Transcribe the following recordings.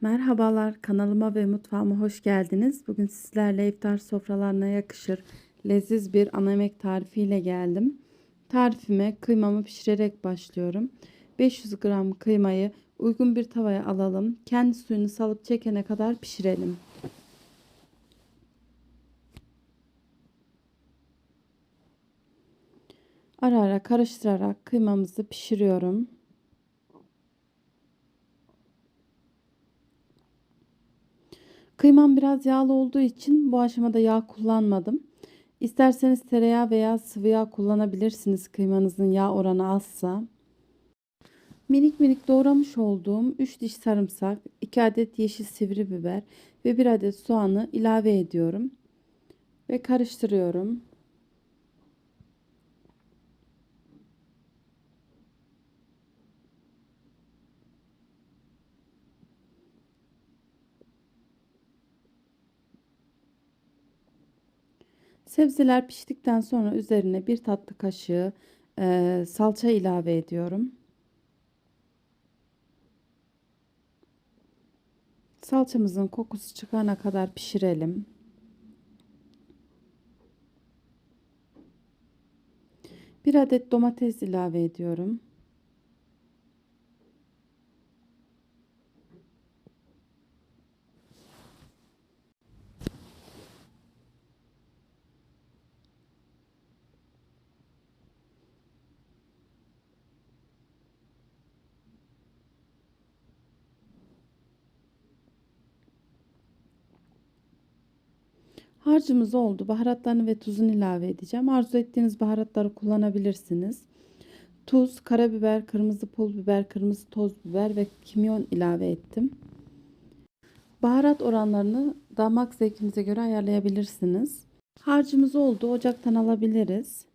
Merhabalar, kanalıma ve mutfağıma hoş geldiniz. Bugün sizlerle iftar sofralarına yakışır leziz bir ana yemek tarifiyle geldim. Tarifime kıymamı pişirerek başlıyorum. 500 gram kıymayı uygun bir tavaya alalım. Kendi suyunu salıp çekene kadar pişirelim. Ara ara karıştırarak kıymamızı pişiriyorum. Kıymam biraz yağlı olduğu için bu aşamada yağ kullanmadım. İsterseniz tereyağı veya sıvı yağ kullanabilirsiniz kıymanızın yağ oranı azsa. Minik minik doğramış olduğum 3 diş sarımsak, 2 adet yeşil sivri biber ve 1 adet soğanı ilave ediyorum. Ve karıştırıyorum. Sebzeler piştikten sonra üzerine bir tatlı kaşığı e, salça ilave ediyorum. Salçamızın kokusu çıkana kadar pişirelim. Bir adet domates ilave ediyorum. Harcımız oldu. Baharatlarını ve tuzunu ilave edeceğim. Arzu ettiğiniz baharatları kullanabilirsiniz. Tuz, karabiber, kırmızı pul biber, kırmızı toz biber ve kimyon ilave ettim. Baharat oranlarını damak zevkinize göre ayarlayabilirsiniz. Harcımız oldu. Ocaktan alabiliriz.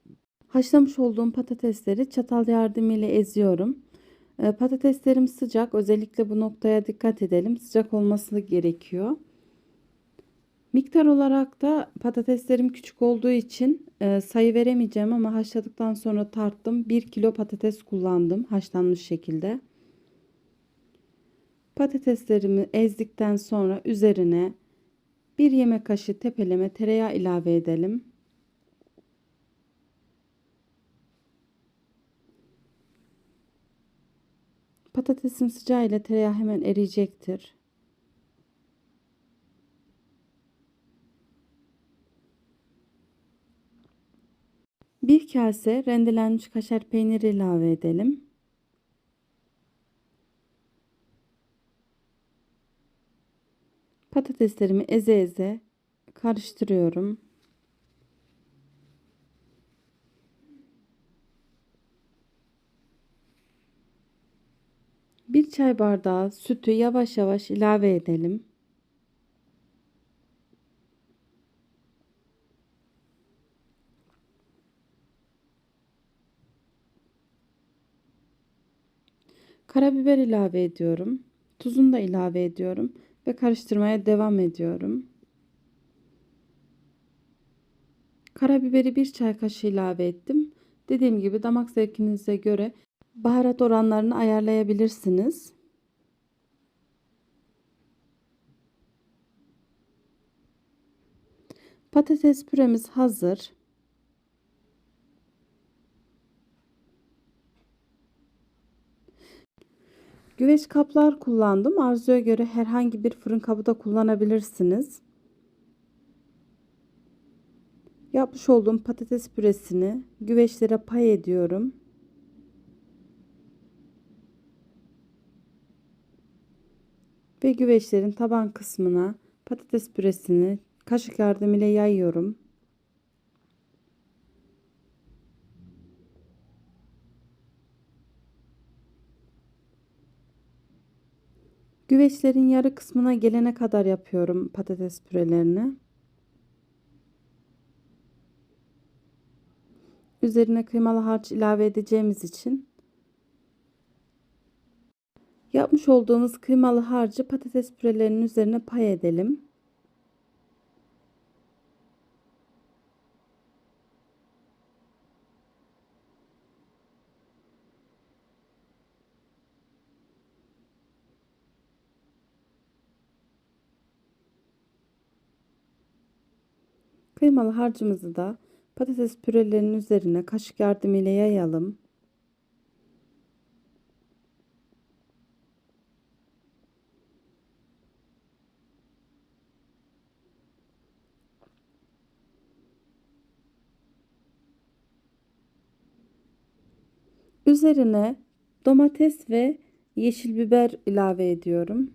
Haşlamış olduğum patatesleri çatal yardımıyla eziyorum. Ee, patateslerim sıcak. Özellikle bu noktaya dikkat edelim. Sıcak olması gerekiyor. Miktar olarak da patateslerim küçük olduğu için e, sayı veremeyeceğim ama haşladıktan sonra tarttım. 1 kilo patates kullandım haşlanmış şekilde. Patateslerimi ezdikten sonra üzerine bir yemek kaşığı tepeleme tereyağı ilave edelim. Patatesin sıcağı ile tereyağı hemen eriyecektir. Bir kase rendelenmiş kaşar peyniri ilave edelim. Patateslerimi eze eze karıştırıyorum. Bir çay bardağı sütü yavaş yavaş ilave edelim. Karabiber ilave ediyorum. Tuzunu da ilave ediyorum ve karıştırmaya devam ediyorum. Karabiberi bir çay kaşığı ilave ettim. Dediğim gibi damak zevkinize göre baharat oranlarını ayarlayabilirsiniz. Patates püremiz hazır. Güveç kaplar kullandım. Arzuya göre herhangi bir fırın kabı da kullanabilirsiniz. Yapmış olduğum patates püresini güveçlere pay ediyorum. Ve güveçlerin taban kısmına patates püresini kaşık yardımıyla yayıyorum. Güveçlerin yarı kısmına gelene kadar yapıyorum patates pürelerini. Üzerine kıymalı harç ilave edeceğimiz için yapmış olduğumuz kıymalı harcı patates pürelerinin üzerine pay edelim. Kıymalı harcımızı da patates pürelerinin üzerine kaşık yardımıyla yayalım. Üzerine domates ve yeşil biber ilave ediyorum.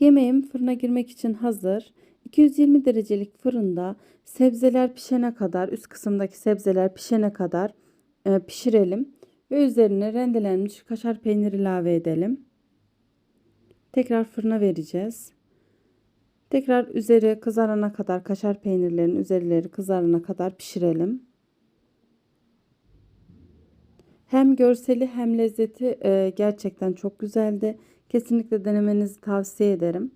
Yemeğim fırına girmek için hazır. 220 derecelik fırında sebzeler pişene kadar, üst kısımdaki sebzeler pişene kadar e, pişirelim ve üzerine rendelenmiş kaşar peynir ilave edelim. Tekrar fırına vereceğiz. Tekrar üzeri kızarana kadar kaşar peynirlerin üzerleri kızarana kadar pişirelim. Hem görseli hem lezzeti e, gerçekten çok güzeldi. Kesinlikle denemenizi tavsiye ederim.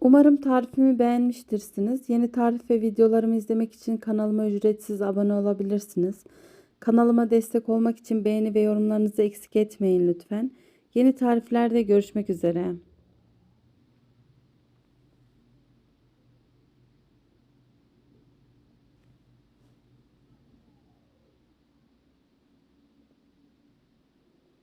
Umarım tarifimi beğenmiştirsiniz. Yeni tarif ve videolarımı izlemek için kanalıma ücretsiz abone olabilirsiniz. Kanalıma destek olmak için beğeni ve yorumlarınızı eksik etmeyin lütfen. Yeni tariflerde görüşmek üzere.